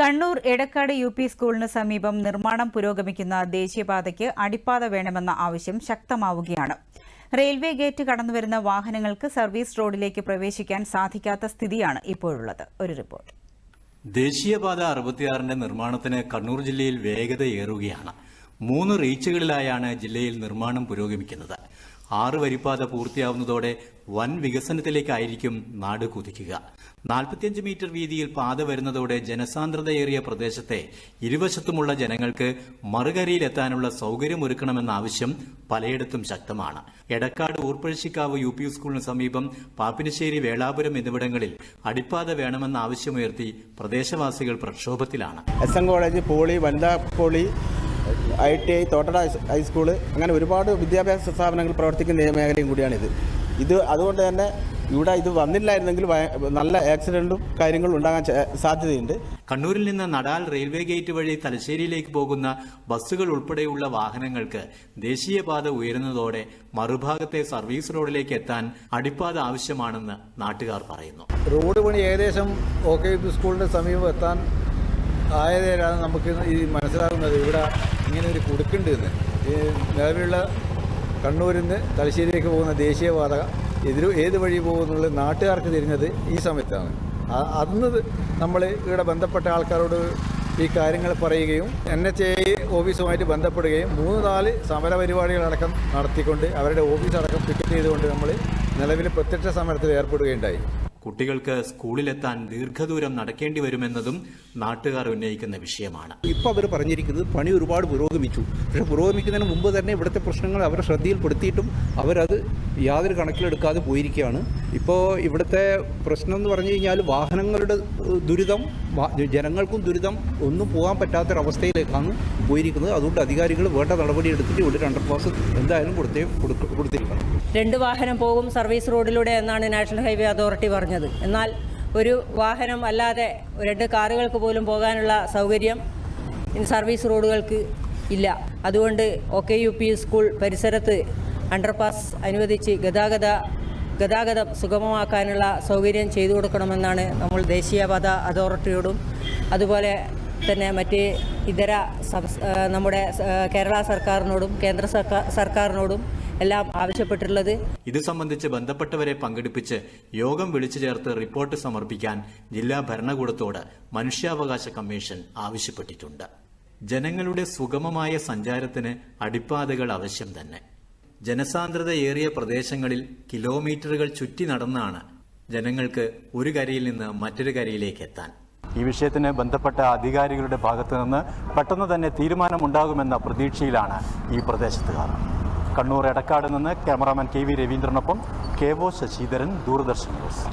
Kannur Edakkad U P സ്കൂളിന് സമീപം നിർമ്മാണം പുരോഗമിക്കുന്ന ദേശീയപാതയ്ക്ക് അടിപ്പാത വേണമെന്ന ആവശ്യം ശക്തമാവുകയാണ്. റെയിൽവേ ഗേറ്റ് കടന്നുവരുന്ന വാഹനങ്ങൾക്ക് സർവീസ് റോഡിലേക്ക് പ്രവേശിക്കാൻ സാധിക്കാത്ത സ്ഥിതിയാണ് ഇപ്പോഴുള്ളത്. ഒരു റിപ്പോർട്ട്. ദേശീയപാത അറുപത്തിയാറിന്റെ നിർമ്മാണത്തിന് കണ്ണൂർ ജില്ലയിൽ വേഗതയേറുകയാണ്. മൂന്ന് റീച്ചുകളിലായാണ് ജില്ലയിൽ നിർമ്മാണം പുരോഗമിക്കുന്നത്. ആറ് വരിപ്പാത പൂർത്തിയാവുന്നതോടെ വൻ വികസനത്തിലേക്കായിരിക്കും നാട് കുതിക്കുക. നാൽപ്പത്തിയഞ്ച് മീറ്റർ വീതിയിൽ പാത വരുന്നതോടെ ജനസാന്ദ്രതയേറിയ പ്രദേശത്തെ ഇരുവശത്തുമുള്ള ജനങ്ങൾക്ക് മറുകരയിലെത്താനുള്ള സൗകര്യമൊരുക്കണമെന്ന ആവശ്യം പലയിടത്തും ശക്തമാണ്. എടക്കാട് ഊർപ്പഴശ്ശിക്കാവ് യു പി സ്കൂളിന് സമീപം പാപ്പിനിശ്ശേരി വേളാപുരം എന്നിവിടങ്ങളിൽ അടിപ്പാത വേണമെന്ന ആവശ്യമുയർത്തി പ്രദേശവാസികൾ പ്രക്ഷോഭത്തിലാണ്. എസ് എൻ കോളേജ് പോളി വനിതാ poly I T I Thottada high school അങ്ങനെ ഒരുപാട് വിദ്യാഭ്യാസ സ്ഥാപനങ്ങൾ പ്രവർത്തിക്കുന്ന മേഖലയും കൂടിയാണിത്. ഇത് അതുകൊണ്ട് തന്നെ ഇവിടെ ഇത് വന്നില്ലായിരുന്നെങ്കിൽ നല്ല ആക്സിഡന്റും കാര്യങ്ങളും ഉണ്ടാകാൻ സാധ്യതയുണ്ട്. കണ്ണൂരിൽ നിന്ന് നടാൽ റെയിൽവേ ഗേറ്റ് വഴി തലശ്ശേരിയിലേക്ക് പോകുന്ന ബസ്സുകൾ ഉൾപ്പെടെയുള്ള വാഹനങ്ങൾക്ക് ദേശീയപാത ഉയരുന്നതോടെ മറുഭാഗത്തെ സർവീസ് റോഡിലേക്ക് എത്താൻ അടിപ്പാത ആവശ്യമാണെന്ന് നാട്ടുകാർ പറയുന്നു. റോഡ് പണി ഏകദേശം ഓ കെ സ്കൂളിന്റെ സമീപം എത്താൻ ആയതേലാണ് നമുക്ക് ഈ മനസ്സിലാകുന്നത് ഇവിടെ ഇങ്ങനെ ഒരു കുടുക്കുണ്ട് എന്ന്. ഈ നിലവിലുള്ള കണ്ണൂരിൽ നിന്ന് തലശ്ശേരിയിലേക്ക് പോകുന്ന ദേശീയപാത എതിര് ഏത് വഴി പോകുന്നുള്ളത് നാട്ടുകാർക്ക് തിരിഞ്ഞത് ഈ സമയത്താണ്. അന്ന് നമ്മൾ ഇവിടെ ബന്ധപ്പെട്ട ആൾക്കാരോട് ഈ കാര്യങ്ങൾ പറയുകയും എൻ എച്ച് എ ഓഫീസുമായിട്ട് ബന്ധപ്പെടുകയും മൂന്ന് നാല് സമര പരിപാടികളടക്കം നടത്തിക്കൊണ്ട് അവരുടെ ഓഫീസ് അടക്കം പിക്കറ്റ് ചെയ്തുകൊണ്ട് നമ്മൾ നിലവിൽ പ്രത്യക്ഷ സമരത്തിൽ ഏർപ്പെടുകയുണ്ടായി. കുട്ടികൾക്ക് സ്കൂളിലെത്താൻ ദീർഘദൂരം നടക്കേണ്ടി വരുമെന്നതും നാട്ടുകാർ ഉന്നയിക്കുന്ന വിഷയമാണ്. ഇപ്പോൾ അവർ പറഞ്ഞിരിക്കുന്നത് പണി ഒരുപാട് പുരോഗമിച്ചു. പക്ഷെ പുരോഗമിക്കുന്നതിന് മുമ്പ് തന്നെ ഇവിടുത്തെ പ്രശ്നങ്ങൾ അവരെ ശ്രദ്ധയിൽപ്പെടുത്തിയിട്ടും അവരത് യാതൊരു കണക്കിലെടുക്കാതെ പോയിരിക്കുകയാണ്. ഇപ്പോൾ ഇവിടുത്തെ പ്രശ്നം എന്ന് പറഞ്ഞു കഴിഞ്ഞാൽ വാഹനങ്ങളുടെ ദുരിതം ജനങ്ങൾക്കും ദുരിതം ഒന്നും പോകാൻ പറ്റാത്തൊരവസ്ഥയിലേക്കാണ് പോയിരിക്കുന്നത്. അതുകൊണ്ട് അധികാരികൾ വേണ്ട നടപടി എടുത്തിട്ട് ഇവിടെ ഒരു അണ്ടർപാസ് എന്തായാലും കൊടുത്തേ കൊടുത്തിരിക്കണം. രണ്ട് വാഹനം പോകും സർവീസ് റോഡിലൂടെ എന്നാണ് നാഷണൽ ഹൈവേ അതോറിറ്റി പറഞ്ഞത്. എന്നാൽ ഒരു വാഹനം അല്ലാതെ രണ്ട് കാറുകൾക്ക് പോലും പോകാനുള്ള സൗകര്യം സർവീസ് റോഡുകൾക്ക് ഇല്ല. അതുകൊണ്ട് O K U P school പരിസരത്ത് അണ്ടർപാസ് അനുവദിച്ച് ഗതാഗത ഗതാഗതം സുഗമമാക്കാനുള്ള സൗകര്യം ചെയ്തു കൊടുക്കണമെന്നാണ് നമ്മൾ ദേശീയപാത അതോറിറ്റിയോടും അതുപോലെ തന്നെ മറ്റ് ഇതര നമ്മുടെ കേരള സർക്കാരിനോടും കേന്ദ്ര സർക്കാരിനോടും എല്ലാം ആവശ്യപ്പെട്ടിട്ടുള്ളത്. ഇത് സംബന്ധിച്ച് ബന്ധപ്പെട്ടവരെ പങ്കെടുപ്പിച്ച് യോഗം വിളിച്ചു ചേർത്ത് റിപ്പോർട്ട് സമർപ്പിക്കാൻ ജില്ലാ ഭരണകൂടത്തോട് മനുഷ്യാവകാശ കമ്മീഷൻ ആവശ്യപ്പെട്ടിട്ടുണ്ട്. ജനങ്ങളുടെ സുഗമമായ സഞ്ചാരത്തിന് അടിപ്പാതകൾ ആവശ്യം തന്നെ. ജനസാന്ദ്രതയേറിയ പ്രദേശങ്ങളിൽ കിലോമീറ്ററുകൾ ചുറ്റി നടന്നാണ് ജനങ്ങൾക്ക് ഒരു കരയിൽ നിന്ന് മറ്റൊരു കരയിലേക്ക് എത്താൻ. ഈ വിഷയത്തിന് ബന്ധപ്പെട്ട അധികാരികളുടെ ഭാഗത്തു നിന്ന് പെട്ടെന്ന് തന്നെ തീരുമാനമുണ്ടാകുമെന്ന പ്രതീക്ഷയിലാണ് ഈ പ്രദേശത്തുകാർ. കണ്ണൂർ എടക്കാട് നിന്ന് cameraman K V രവീന്ദ്രനൊപ്പം K O Sasidharan Doordarshan news.